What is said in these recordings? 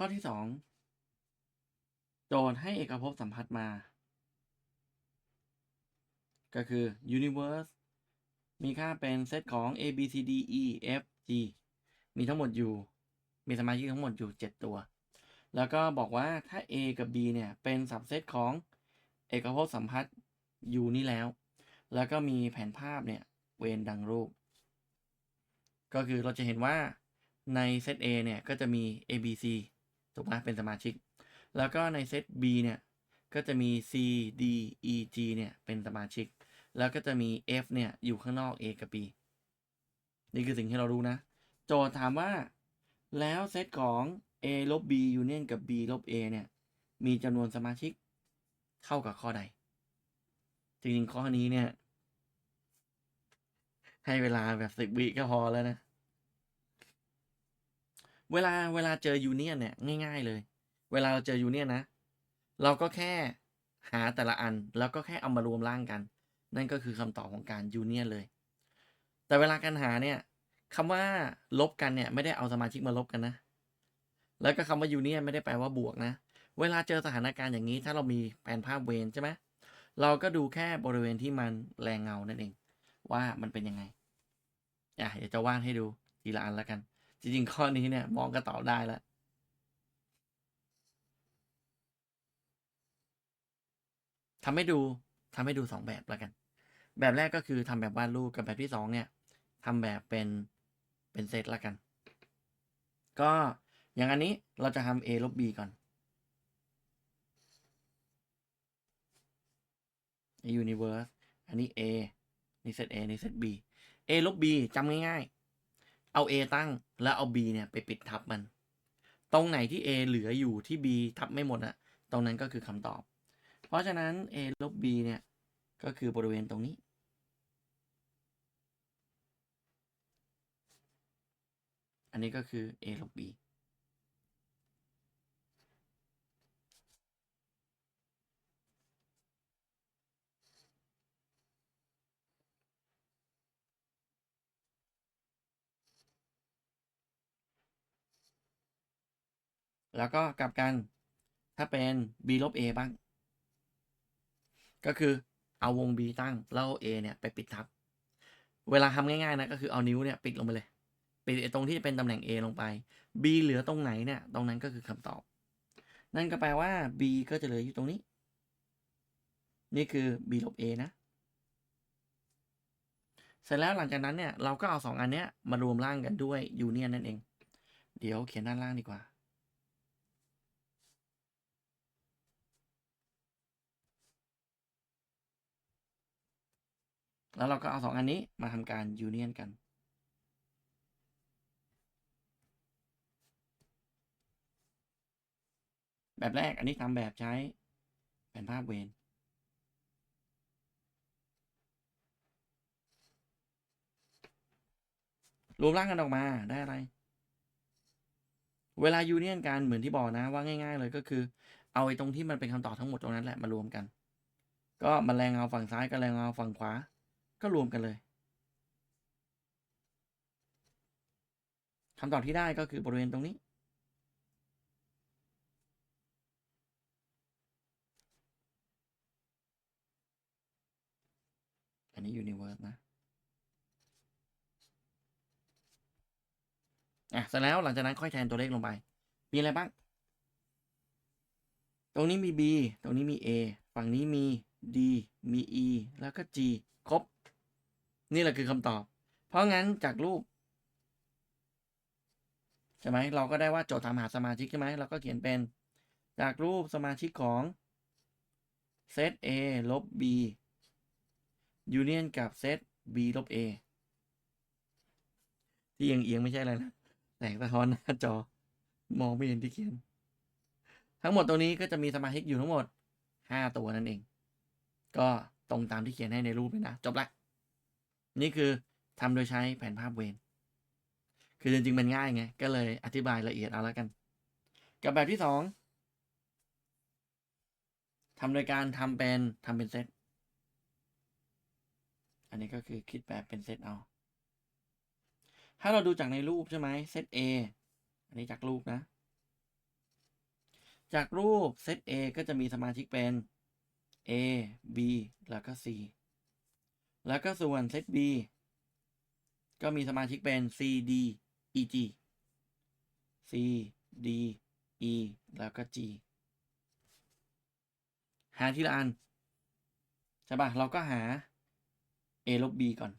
ข้อที่สองโจทย์ให้เอกภพสัมพัทธ์มา ก็คือ universe มีค่าเป็นเซตของ a b c d e f g มีทั้งหมดอยู่ มีสมาชิกทั้งหมดอยู่ 7 ตัว แล้วก็บอกว่าถ้า a กับ b เนี่ยเป็นสับเซตของเอกภพสัมพัทธ์อยู่นี่แล้ว แล้วก็มีแผนภาพเนี่ย เวนดังรูป ก็คือเราจะเห็นว่าในเซต A เนี่ย ก็จะมี A B C ถูกไหมเป็นสมาชิก แล้วก็ในเซต B เนี่ยก็จะมี C D E G เนี่ยเป็นสมาชิก แล้วก็จะมี F เนี่ยอยู่ข้างนอก A กับ B นี่คือสิ่งที่เรารู้นะ โจทย์ถามว่า แล้วเซตของ A ลบ B ยูเนียนกับ B ลบ A เนี่ย มีจำนวนสมาชิกเท่ากับข้อใด จริงๆ ข้อนี้เนี่ย ให้เวลาแบบสิบวิก็พอแล้วนะ เวลาเวลาเจอยูเนียนเนี่ยง่ายๆเลย เวลาเราเจอยูเนียนนะ เราก็แค่หาแต่ละอันแล้วก็แค่เอามารวมร่างกัน นั่นก็คือคำตอบของการยูเนียนเลย แต่เวลาการหาเนี่ยคำว่าลบกันเนี่ยไม่ได้เอาสมาชิกมาลบกันนะ แล้วก็คำว่ายูเนียนไม่ได้แปลว่าบวกนะ เวลาเจอสถานการณ์อย่างนี้ ถ้าเรามีแผนภาพเวนใช่ไหมเราก็ดูแค่บริเวณที่มันแรงเงานั่นเอง ว่ามันเป็นยังไงอะเดี๋ยวจะวาดให้ดูทีละอันแล้วกัน จริงๆข้อนี้เนี่ย มองก็ตอบได้แล้วทำให้ดูทำให้ดูสองแบบแล้วกัน แบบแรกก็คือทำแบบวาดรูปกับแบบที่สองเนี่ยทำแบบเป็นเป็นเซตแล้วกัน ก็อย่างอันนี้เราจะทำ a ลบ b ก่อน universe อันนี้ a นี่เซต a นี่เซต b a ลบ b จำง่ายๆ เอา a ตั้งแล้วเอา b เนี่ยไปปิดทับมัน ตรงไหนที่ a เหลืออยู่ที่ b ทับไม่หมดอะตรงนั้นก็คือคำตอบ เพราะฉะนั้น a ลบ b เนี่ยก็คือบริเวณตรงนี้ อันนี้ก็คือ a ลบ b แล้วก็กลับกันถ้าเป็น b ลบ a บ้าง ก็คือเอาวง b ตั้งแล้ว a เนี่ยไปปิดทับ เวลาทำง่ายๆนะก็คือเอานิ้วเนี่ยปิดลงไปเลย ปิดตรงที่เป็นตำแหน่ง a ลงไป b เหลือตรงไหนเนี่ยตรงนั้นก็คือคำตอบ นั่นก็แปลว่า b ก็จะเหลืออยู่ตรงนี้ นี่คือ b ลบ a นะเสร็จแล้วหลังจากนั้นเนี่ยเราก็เอาสองอันเนี้ยมารวมร่างกันด้วยยูเนียนนั่นเอง เดี๋ยวเขียนด้านล่างดีกว่า แล้วเราก็เอาสองอันนี้มาทำการยูเนียนกัน แบบแรกอันนี้ทำแบบใช้แผนภาพเวนรวมร่างกันออกมาได้อะไร เวลายูเนียนกันเหมือนที่บอกนะว่าง่าย ๆ เลยก็คือ เอาไอ้ตรงที่มันเป็นคำตอบทั้งหมดตรงนั้นแหละมารวมกัน ก็มาแรงเงาฝั่งซ้ายกับแรงเงาฝั่งขวา ก็รวมกันเลยคำตอบที่ได้ก็คือบริเวณตรงนี้ อันนี้ universe นะ อะเสร็จแล้วหลังจากนั้นค่อยแทนตัวเลขลงไป มีอะไรบ้าง ตรงนี้มี b ตรงนี้มี a ฝั่งนี้มี d มี e แล้วก็ g ครบ นี่แหละคือคำตอบ เพราะงั้นจากรูปใช่ไหมเราก็ได้ว่าโจทย์ถามหาสมาชิกใช่ไหมเราก็เขียนเป็นจากรูปสมาชิกของเซต a ลบ b ยูเนียนกับเซต b ลบ a ที่เอียงเอียงไม่ใช่อะไรนะแสงสะท้อนหน้าจอ มองไม่เห็นที่เขียน ทั้งหมดตรงนี้ก็จะมีสมาชิกอยู่ทั้งหมด 5 ตัวนั่นเอง ก็ตรงตามที่เขียนให้ในรูปเลยนะ จบละ นี่คือทำโดยใช้แผนภาพเวน คือจริงๆมันง่ายไง ก็เลยอธิบายละเอียดเอาแล้วกัน กับแบบที่สองทำโดยการทำเป็นทำเป็นเซต อันนี้ก็คือคิดแบบเป็นเซตเอา ถ้าเราดูจากในรูปใช่ไหมเซต A อันนี้จากรูปนะ จากรูปเซต A ก็จะมีสมาชิกเป็น A B แล้วก็ C แล้วก็ส่วนเซต B ก็มีสมาชิกเป็น C D E G C D E แล้วก็ G หาทีละอัน ใช่ปะเราก็หา a ลบ b ก่อน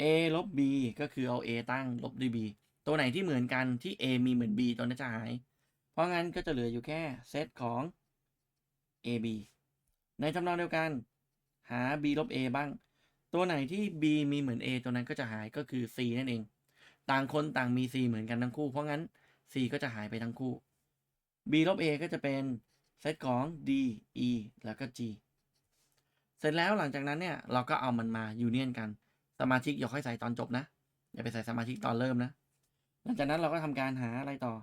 a ลบ b ก็คือเอา a ตั้งลบด้วย b ตัวไหนที่เหมือนกันที่ a มีเหมือน b ตัวนั้นจะหาย เพราะงั้นก็จะเหลืออยู่แค่เซตของ a b ในทำนองเดียวกัน หา b ลบ a บ้าง ตัวไหนที่ b มีเหมือน a ตัวนั้นก็จะหายก็คือ c นั่นเอง ต่างคนต่างมี c เหมือนกันทั้งคู่ เพราะงั้น c ก็จะหายไปทั้งคู่ b ลบ a ก็จะเป็นเซตของ d e แล้วก็ g เสร็จแล้วหลังจากนั้นเนี่ยเราก็เอามันมายูเนียนกัน สมาชิกอย่าค่อยใส่ตอนจบนะ อย่าไปใส่สมาชิกตอนเริ่มนะ หลังจากนั้นเราก็ทำการหาอะไรต่อ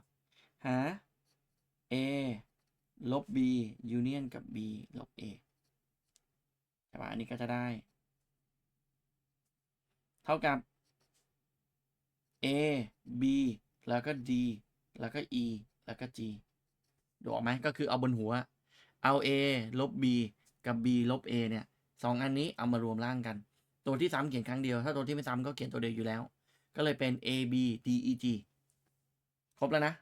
หา a ลบ b ยูเนียนกับ b ลบ a ใช่ปะอันนี้ก็จะได้ เท่ากับ a b แล้วก็ d แล้วก็ e แล้วก็ g ดูออกไหมก็คือเอาบนหัว เอา a ลบ b กับ b ลบ a เนี่ยสองอันนี้เอามารวมร่างกัน ตัวที่ซ้ำเขียนครั้งเดียว ถ้าตัวที่ไม่ซ้ำก็เขียนตัวเดียวอยู่แล้ว ก็เลยเป็น a b d e g ครบแล้วนะ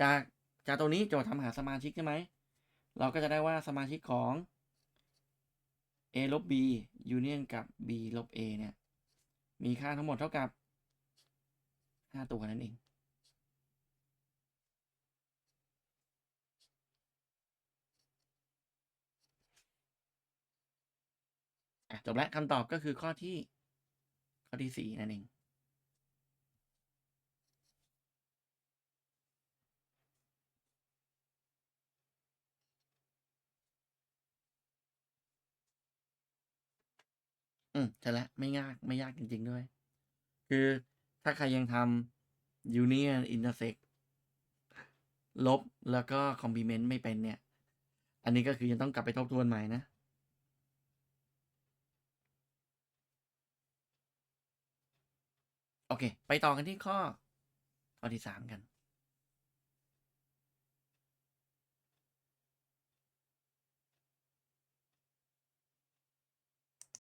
จากจากตัวนี้โจทย์ทำหาสมาชิกใช่ไหม เราก็จะได้ว่าสมาชิกของ a ลบ b ยูเนียนกับ b ลบ a เนี่ย มีค่าทั้งหมดเท่ากับ 5 ตัวนั่นเองอะจบแล้วคำตอบก็คือข้อที่ ข้อที่สี่นั่นเอง อืมใช่แล้วไม่ยากไม่ยากจริง ๆ ด้วย คือถ้าใครยังทำ union intersect ลบแล้วก็ complement ไม่เป็นเนี่ย อันนี้ก็คือยังต้องกลับไปทบทวนใหม่นะโอเค ไปต่อกันที่ข้อ ข้อที่สามกัน